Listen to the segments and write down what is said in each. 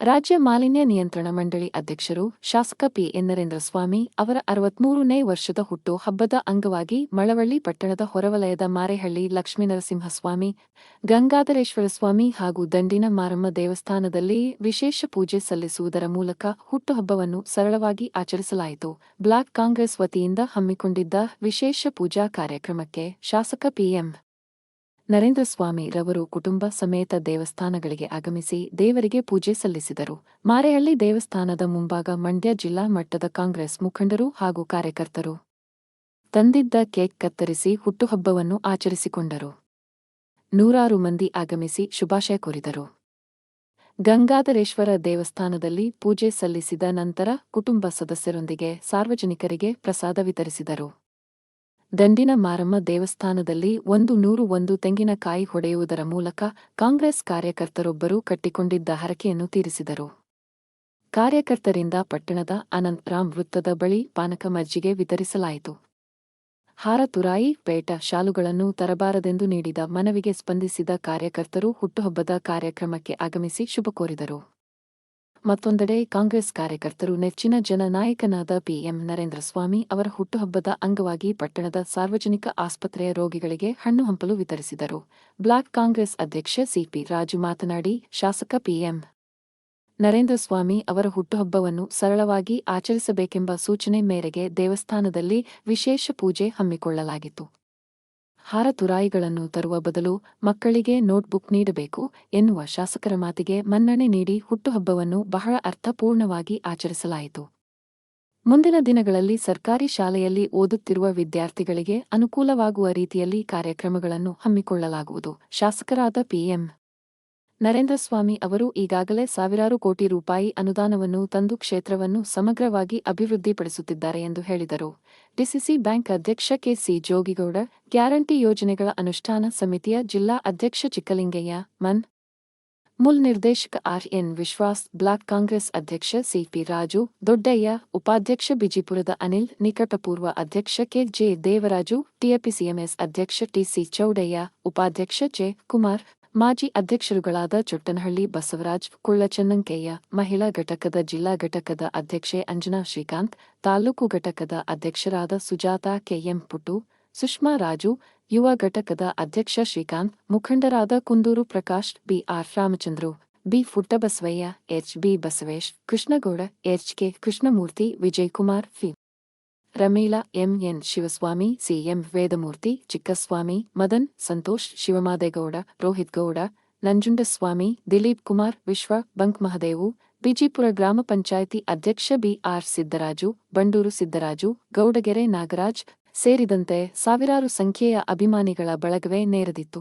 ರಾಜ್ಯ ಮಾಲಿನ್ಯ ನಿಯಂತ್ರಣ ಮಂಡಳಿ ಅಧ್ಯಕ್ಷರು ಶಾಸಕ ಪಿ ಎನ್ ನರೇಂದ್ರ ಸ್ವಾಮಿ ಅವರ ಅರವತ್ಮೂರನೇ ವರ್ಷದ ಹುಟ್ಟು ಹಬ್ಬದ ಅಂಗವಾಗಿ ಮಳವಳ್ಳಿ ಪಟ್ಟಣದ ಹೊರವಲಯದ ಮಾರೇಹಳ್ಳಿ ಲಕ್ಷ್ಮೀನರಸಿಂಹಸ್ವಾಮಿ, ಗಂಗಾಧರೇಶ್ವರ ಸ್ವಾಮಿ ಹಾಗೂ ದಂಡಿನ ಮಾರಮ್ಮ ದೇವಸ್ಥಾನದಲ್ಲಿ ವಿಶೇಷ ಪೂಜೆ ಸಲ್ಲಿಸುವುದರ ಮೂಲಕ ಹುಟ್ಟುಹಬ್ಬವನ್ನು ಸರಳವಾಗಿ ಆಚರಿಸಲಾಯಿತು. ಬ್ಲಾಕ್ ಕಾಂಗ್ರೆಸ್ ವತಿಯಿಂದ ಹಮ್ಮಿಕೊಂಡಿದ್ದ ವಿಶೇಷ ಪೂಜಾ ಕಾರ್ಯಕ್ರಮಕ್ಕೆ ಶಾಸಕ ಪಿಎಂ ನರೇಂದ್ರ ಸ್ವಾಮಿ ರವರು ಕುಟುಂಬ ಸಮೇತ ದೇವಸ್ಥಾನಗಳಿಗೆ ಆಗಮಿಸಿ ದೇವರಿಗೆ ಪೂಜೆ ಸಲ್ಲಿಸಿದರು. ಮಾರೇಹಳ್ಳಿ ದೇವಸ್ಥಾನದ ಮುಂಭಾಗ ಮಂಡ್ಯ ಜಿಲ್ಲಾ ಮಟ್ಟದ ಕಾಂಗ್ರೆಸ್ ಮುಖಂಡರು ಹಾಗೂ ಕಾರ್ಯಕರ್ತರು ತಂದಿದ್ದ ಕೇಕ್ ಕತ್ತರಿಸಿ ಹುಟ್ಟುಹಬ್ಬವನ್ನು ಆಚರಿಸಿಕೊಂಡರು. ನೂರಾರು ಮಂದಿ ಆಗಮಿಸಿ ಶುಭಾಶಯ ಕೋರಿದರು. ಗಂಗಾಧರೇಶ್ವರ ದೇವಸ್ಥಾನದಲ್ಲಿ ಪೂಜೆ ಸಲ್ಲಿಸಿದ ನಂತರ ಕುಟುಂಬ ಸದಸ್ಯರೊಂದಿಗೆ ಸಾರ್ವಜನಿಕರಿಗೆ ಪ್ರಸಾದ ವಿತರಿಸಿದರು. ದಂಡಿನ ಮಾರಮ್ಮ ದೇವಸ್ಥಾನದಲ್ಲಿ ಒಂದು ನೂರು ಒಂದು ತೆಂಗಿನಕಾಯಿ ಹೊಡೆಯುವುದರ ಮೂಲಕ ಕಾಂಗ್ರೆಸ್ ಕಾರ್ಯಕರ್ತರೊಬ್ಬರು ಕಟ್ಟಿಕೊಂಡಿದ್ದ ಹರಕೆಯನ್ನು ತೀರಿಸಿದರು. ಕಾರ್ಯಕರ್ತರಿಂದ ಪಟ್ಟಣದ ಅನಂತ್ ರಾಮ್ ವೃತ್ತದ ಬಳಿ ಪಾನಕ ಮಜ್ಜಿಗೆ ವಿತರಿಸಲಾಯಿತು. ಹಾರತುರಾಯಿ ಪೇಟ, ಶಾಲುಗಳನ್ನು ತರಬಾರದೆಂದು ನೀಡಿದ ಮನವಿಗೆ ಸ್ಪಂದಿಸಿದ ಕಾರ್ಯಕರ್ತರು ಹುಟ್ಟುಹಬ್ಬದ ಕಾರ್ಯಕ್ರಮಕ್ಕೆ ಆಗಮಿಸಿ ಶುಭ ಕೋರಿದರು. ಮತ್ತೊಂದೆಡೆ ಕಾಂಗ್ರೆಸ್ ಕಾರ್ಯಕರ್ತರು ನೆಚ್ಚಿನ ಜನನಾಯಕನಾದ ಪಿಎಂ ನರೇಂದ್ರ ಸ್ವಾಮಿ ಅವರ ಹುಟ್ಟುಹಬ್ಬದ ಅಂಗವಾಗಿ ಪಟ್ಟಣದ ಸಾರ್ವಜನಿಕ ಆಸ್ಪತ್ರೆಯ ರೋಗಿಗಳಿಗೆ ಹಣ್ಣು ಹಂಪಲು ವಿತರಿಸಿದರು. ಬ್ಲಾಕ್ ಕಾಂಗ್ರೆಸ್ ಅಧ್ಯಕ್ಷ ಸಿಪಿ ರಾಜು ಮಾತನಾಡಿ, ಶಾಸಕ ಪಿಎಂ ನರೇಂದ್ರ ಸ್ವಾಮಿ ಅವರ ಹುಟ್ಟುಹಬ್ಬವನ್ನು ಸರಳವಾಗಿ ಆಚರಿಸಬೇಕೆಂಬ ಸೂಚನೆ ಮೇರೆಗೆ ದೇವಸ್ಥಾನದಲ್ಲಿ ವಿಶೇಷ ಪೂಜೆ ಹಮ್ಮಿಕೊಳ್ಳಲಾಗಿತ್ತು. ಹಾರ ತುರಾಯಿಗಳನ್ನು ತರುವ ಬದಲು ಮಕ್ಕಳಿಗೆ ನೋಟ್ಬುಕ್ ನೀಡಬೇಕು ಎನ್ನುವ ಶಾಸಕರ ಮಾತಿಗೆ ಮನ್ನಣೆ ನೀಡಿ ಹುಟ್ಟುಹಬ್ಬವನ್ನು ಬಹಳ ಅರ್ಥಪೂರ್ಣವಾಗಿ ಆಚರಿಸಲಾಯಿತು. ಮುಂದಿನ ದಿನಗಳಲ್ಲಿ ಸರ್ಕಾರಿ ಶಾಲೆಯಲ್ಲಿ ಓದುತ್ತಿರುವ ವಿದ್ಯಾರ್ಥಿಗಳಿಗೆ ಅನುಕೂಲವಾಗುವ ರೀತಿಯಲ್ಲಿ ಕಾರ್ಯಕ್ರಮಗಳನ್ನು ಹಮ್ಮಿಕೊಳ್ಳಲಾಗುವುದು. ಶಾಸಕರಾದ ಪಿಎಂ ನರೇಂದ್ರ ಸ್ವಾಮಿ ಅವರು ಈಗಾಗಲೇ ಸಾವಿರಾರು ಕೋಟಿ ರೂಪಾಯಿ ಅನುದಾನವನ್ನು ತಂದು ಕ್ಷೇತ್ರವನ್ನು ಸಮಗ್ರವಾಗಿ ಅಭಿವೃದ್ಧಿಪಡಿಸುತ್ತಿದ್ದಾರೆ ಎಂದು ಹೇಳಿದರು. ಡಿಸಿಸಿ ಬ್ಯಾಂಕ್ ಅಧ್ಯಕ್ಷ ಕೆಸಿ ಜೋಗಿಗೌಡ, ಗ್ಯಾರಂಟಿ ಯೋಜನೆಗಳ ಅನುಷ್ಠಾನ ಸಮಿತಿಯ ಜಿಲ್ಲಾ ಅಧ್ಯಕ್ಷ ಚಿಕ್ಕಲಿಂಗಯ್ಯ, ಮನ್. ಮುಲ್ ನಿರ್ದೇಶಕ R. N. Vishwas, block Congress ಅಧ್ಯಕ್ಷ ಸಿಪಿ ರಾಜು, ದೊಡ್ಡಯ್ಯ, ಉಪಾಧ್ಯಕ್ಷ ಬಿಜಿಪುರದ ಅನಿಲ್, ನಿಕಟಪೂರ್ವ ಅಧ್ಯಕ್ಷ ಕೆ. ಜೆ. ದೇವರಾಜು ಟಿಎಪಿಸಿಎಂಎಸ್ ಅಧ್ಯಕ್ಷ ಟಿಸಿ ಚೌಡಯ್ಯ, ಉಪಾಧ್ಯಕ್ಷ ಜೆ. ಕುಮಾರ್ ಮಾಜಿ ಅಧ್ಯಕ್ಷರುಗಳಾದ ಚೊಟ್ಟನಹಳ್ಳಿ ಬಸವರಾಜ್, ಕುಳ್ಳಚನ್ನಂಕಯ್ಯ, ಮಹಿಳಾ ಘಟಕದ ಜಿಲ್ಲಾ ಘಟಕದ ಅಧ್ಯಕ್ಷೆ ಅಂಜನಾ ಶ್ರೀಕಾಂತ್, ತಾಲೂಕು ಘಟಕದ ಅಧ್ಯಕ್ಷರಾದ ಸುಜಾತಾ ಕೆಎಂ ಪುಟ್ಟು, ಸುಷ್ಮಾ ರಾಜು, ಯುವ ಘಟಕದ ಅಧ್ಯಕ್ಷ ಶ್ರೀಕಾಂತ್, ಮುಖಂಡರಾದ Kunduru Prakash BR Ramachandru, B Puttabasavaiah H B Basavesh, Krishnagowda, H K Krishnamurthy Vijayakumar P. Ramila MN Shivaswamy CM Vedamurthy, Chikkaswamy, Madan, Santosh, Shivamadegowda, Rohit Gowda, Nanjundaswamy, Dilip Kumar, Vishwa, bunk Mahadevu, Bijipura ಗ್ರಾಮ ಪಂಚಾಯಿತಿ ಅಧ್ಯಕ್ಷ BR Siddaraju, Bandur Siddaraju, Gowdagere Nagaraj ಸೇರಿದಂತೆ ಸಾವಿರಾರು ಸಂಖ್ಯೆಯ ಅಭಿಮಾನಿಗಳ ಬಳಗವೇ ನೇರದಿತ್ತು.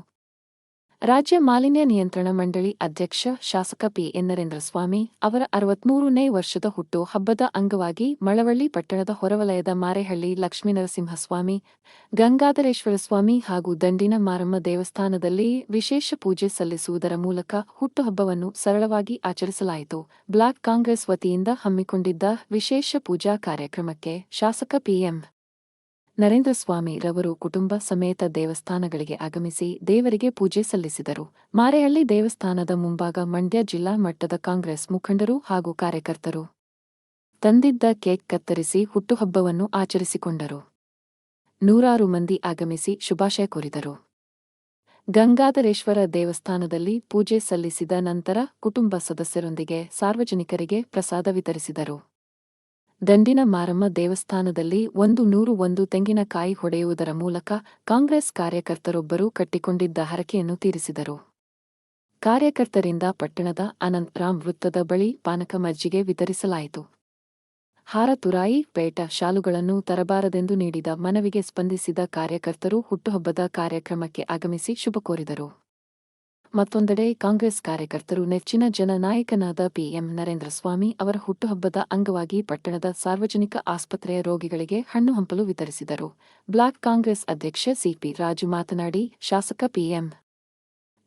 ರಾಜ್ಯ ಮಾಲಿನ್ಯ ನಿಯಂತ್ರಣ ಮಂಡಳಿ ಅಧ್ಯಕ್ಷ ಶಾಸಕ ಪಿ ಎನ್ ನರೇಂದ್ರ ಸ್ವಾಮಿ ಅವರ ಅರವತ್ಮೂರನೇ ವರ್ಷದ ಹುಟ್ಟು ಹಬ್ಬದ ಅಂಗವಾಗಿ ಮಳವಳ್ಳಿ ಪಟ್ಟಣದ ಹೊರವಲಯದ ಮಾರೇಹಳ್ಳಿ ಲಕ್ಷ್ಮೀನರಸಿಂಹಸ್ವಾಮಿ, ಗಂಗಾಧರೇಶ್ವರ ಸ್ವಾಮಿ ಹಾಗೂ ದಂಡಿನ ಮಾರಮ್ಮ ದೇವಸ್ಥಾನದಲ್ಲಿ ವಿಶೇಷ ಪೂಜೆ ಸಲ್ಲಿಸುವುದರ ಮೂಲಕ ಹುಟ್ಟುಹಬ್ಬವನ್ನು ಸರಳವಾಗಿ ಆಚರಿಸಲಾಯಿತು. ಬ್ಲಾಕ್ ಕಾಂಗ್ರೆಸ್ ವತಿಯಿಂದ ಹಮ್ಮಿಕೊಂಡಿದ್ದ ವಿಶೇಷ ಪೂಜಾ ಕಾರ್ಯಕ್ರಮಕ್ಕೆ ಶಾಸಕ ಪಿಎಂ ನರೇಂದ್ರ ಸ್ವಾಮಿ ರವರು ಕುಟುಂಬ ಸಮೇತ ದೇವಸ್ಥಾನಗಳಿಗೆ ಆಗಮಿಸಿ ದೇವರಿಗೆ ಪೂಜೆ ಸಲ್ಲಿಸಿದರು. ಮಾರೇಹಳ್ಳಿ ದೇವಸ್ಥಾನದ ಮುಂಭಾಗ ಮಂಡ್ಯ ಜಿಲ್ಲಾ ಮಟ್ಟದ ಕಾಂಗ್ರೆಸ್ ಮುಖಂಡರು ಹಾಗೂ ಕಾರ್ಯಕರ್ತರು ತಂದಿದ್ದ ಕೇಕ್ ಕತ್ತರಿಸಿ ಹುಟ್ಟುಹಬ್ಬವನ್ನು ಆಚರಿಸಿಕೊಂಡರು. ನೂರಾರು ಮಂದಿ ಆಗಮಿಸಿ ಶುಭಾಶಯ ಕೋರಿದರು. ಗಂಗಾಧರೇಶ್ವರ ದೇವಸ್ಥಾನದಲ್ಲಿ ಪೂಜೆ ಸಲ್ಲಿಸಿದ ನಂತರ ಕುಟುಂಬ ಸದಸ್ಯರೊಂದಿಗೆ ಸಾರ್ವಜನಿಕರಿಗೆ ಪ್ರಸಾದ ವಿತರಿಸಿದರು. ದಂಡಿನ ಮಾರಮ್ಮ ದೇವಸ್ಥಾನದಲ್ಲಿ ಒಂದು ನೂರು ಒಂದು ತೆಂಗಿನಕಾಯಿ ಹೊಡೆಯುವುದರ ಮೂಲಕ ಕಾಂಗ್ರೆಸ್ ಕಾರ್ಯಕರ್ತರೊಬ್ಬರು ಕಟ್ಟಿಕೊಂಡಿದ್ದ ಹರಕೆಯನ್ನು ತೀರಿಸಿದರು. ಕಾರ್ಯಕರ್ತರಿಂದ ಪಟ್ಟಣದ ಅನಂತ್ ರಾಮ್ ವೃತ್ತದ ಬಳಿ ಪಾನಕ ಮಜ್ಜಿಗೆ ವಿತರಿಸಲಾಯಿತು. ಹಾರತುರಾಯಿ ಪೇಟ, ಶಾಲುಗಳನ್ನು ತರಬಾರದೆಂದು ನೀಡಿದ ಮನವಿಗೆ ಸ್ಪಂದಿಸಿದ ಕಾರ್ಯಕರ್ತರು ಹುಟ್ಟುಹಬ್ಬದ ಕಾರ್ಯಕ್ರಮಕ್ಕೆ ಆಗಮಿಸಿ ಶುಭ ಕೋರಿದರು. ಮತ್ತೊಂದೆಡೆ ಕಾಂಗ್ರೆಸ್ ಕಾರ್ಯಕರ್ತರು ನೆಚ್ಚಿನ ಜನನಾಯಕನಾದ ಪಿಎಂ ನರೇಂದ್ರ ಸ್ವಾಮಿ ಅವರ ಹುಟ್ಟುಹಬ್ಬದ ಅಂಗವಾಗಿ ಪಟ್ಟಣದ ಸಾರ್ವಜನಿಕ ಆಸ್ಪತ್ರೆಯ ರೋಗಿಗಳಿಗೆ ಹಣ್ಣು ಹಂಪಲು ವಿತರಿಸಿದರು. ಬ್ಲಾಕ್ ಕಾಂಗ್ರೆಸ್ ಅಧ್ಯಕ್ಷ ಸಿಪಿ ರಾಜು ಮಾತನಾಡಿ, ಶಾಸಕ ಪಿಎಂ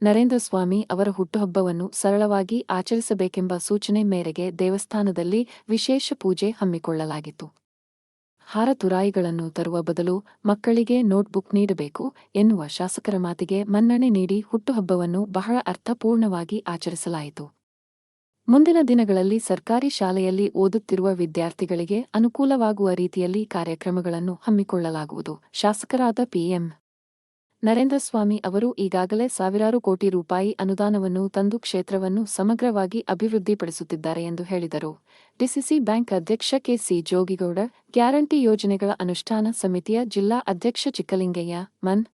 ನರೇಂದ್ರ ಸ್ವಾಮಿ ಅವರ ಹುಟ್ಟುಹಬ್ಬವನ್ನು ಸರಳವಾಗಿ ಆಚರಿಸಬೇಕೆಂಬ ಸೂಚನೆ ಮೇರೆಗೆ ದೇವಸ್ಥಾನದಲ್ಲಿ ವಿಶೇಷ ಪೂಜೆ ಹಮ್ಮಿಕೊಳ್ಳಲಾಗಿತ್ತು. ಹಾರ ತುರಾಯಿಗಳನ್ನು ತರುವ ಬದಲು ಮಕ್ಕಳಿಗೆ ನೋಟ್ಬುಕ್ ನೀಡಬೇಕು ಎನ್ನುವ ಶಾಸಕರ ಮಾತಿಗೆ ಮನ್ನಣೆ ನೀಡಿ ಹುಟ್ಟುಹಬ್ಬವನ್ನು ಬಹಳ ಅರ್ಥಪೂರ್ಣವಾಗಿ ಆಚರಿಸಲಾಯಿತು. ಮುಂದಿನ ದಿನಗಳಲ್ಲಿ ಸರ್ಕಾರಿ ಶಾಲೆಯಲ್ಲಿ ಓದುತ್ತಿರುವ ವಿದ್ಯಾರ್ಥಿಗಳಿಗೆ ಅನುಕೂಲವಾಗುವ ರೀತಿಯಲ್ಲಿ ಕಾರ್ಯಕ್ರಮಗಳನ್ನು ಹಮ್ಮಿಕೊಳ್ಳಲಾಗುವುದು. ಶಾಸಕರಾದ ಪಿಎಂ ನರೇಂದ್ರ ಸ್ವಾಮಿ ಅವರು ಈಗಾಗಲೇ ಸಾವಿರಾರು ಕೋಟಿ ರೂಪಾಯಿ ಅನುದಾನವನ್ನು ತಂದು ಕ್ಷೇತ್ರವನ್ನು ಸಮಗ್ರವಾಗಿ ಅಭಿವೃದ್ಧಿಪಡಿಸುತ್ತಿದ್ದಾರೆ ಎಂದು ಹೇಳಿದರು. ಡಿಸಿಸಿ ಬ್ಯಾಂಕ್ ಅಧ್ಯಕ್ಷ ಕೆಸಿ ಜೋಗಿಗೌಡ, ಗ್ಯಾರಂಟಿ ಯೋಜನೆಗಳ ಅನುಷ್ಠಾನ ಸಮಿತಿಯ ಜಿಲ್ಲಾ ಅಧ್ಯಕ್ಷ ಚಿಕ್ಕಲಿಂಗಯ್ಯ, ಮನ್.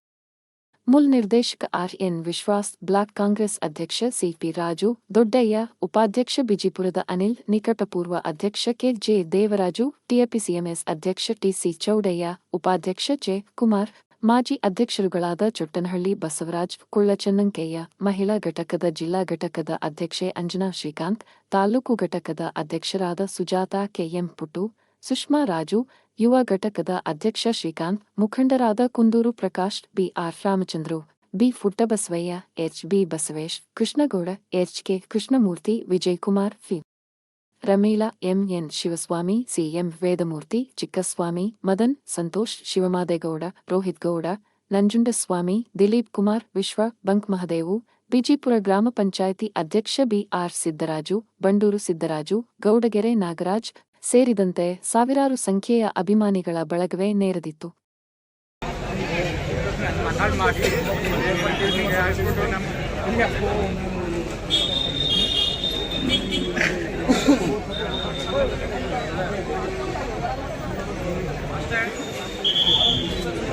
ಮುಲ್ ನಿರ್ದೇಶಕ R. N. Vishwas, block Congress ಅಧ್ಯಕ್ಷ ಸಿಪಿ ರಾಜು, ದೊಡ್ಡಯ್ಯ, ಉಪಾಧ್ಯಕ್ಷ ಬಿಜಿಪುರದ ಅನಿಲ್, ನಿಕಟಪೂರ್ವ ಅಧ್ಯಕ್ಷ ಕೆ. ಜೆ. ದೇವರಾಜು ಟಿಎಪಿಸಿಎಂಎಸ್ ಅಧ್ಯಕ್ಷ ಟಿಸಿ ಚೌಡಯ್ಯ, ಉಪಾಧ್ಯಕ್ಷ ಜೆ. ಕುಮಾರ್ ಮಾಜಿ ಅಧ್ಯಕ್ಷರುಗಳಾದ ಚೊಟ್ಟನಹಳ್ಳಿ ಬಸವರಾಜ್ ಕುಳ್ಳಚನ್ನಂಕಯ್ಯ ಮಹಿಳಾ ಘಟಕದ ಜಿಲ್ಲಾ ಘಟಕದ ಅಧ್ಯಕ್ಷೆ ಅಂಜನಾ ಶ್ರೀಕಾಂತ್, ತಾಲೂಕು ಘಟಕದ ಅಧ್ಯಕ್ಷರಾದ ಸುಜಾತಾ ಕೆಎಂ ಪುಟ್ಟು, ಸುಷ್ಮಾ ರಾಜು, ಯುವ ಘಟಕದ ಅಧ್ಯಕ್ಷ ಶ್ರೀಕಾಂತ್, ಮುಖಂಡರಾದ Kunduru Prakash BR Ramachandru, B Puttabasavaiah H B Basavesh, Krishnagowda, H K Krishnamurthy Vijayakumar P. Ramila MN Shivaswamy CM Vedamurthy, Chikkaswamy, Madan, Santosh, Shivamadegowda, Rohit Gowda, Nanjundaswamy, Dilip Kumar, Vishwa, bunk Mahadevu, Bijipura ಗ್ರಾಮ ಪಂಚಾಯಿತಿ ಅಧ್ಯಕ್ಷ BR Siddaraju, Bandur Siddaraju, Gowdagere Nagaraj ಸೇರಿದಂತೆ ಸಾವಿರಾರು ಸಂಖ್ಯೆಯ ಅಭಿಮಾನಿಗಳ ಬಳಗವೇ ನೆರೆದಿತ್ತು. Thank you.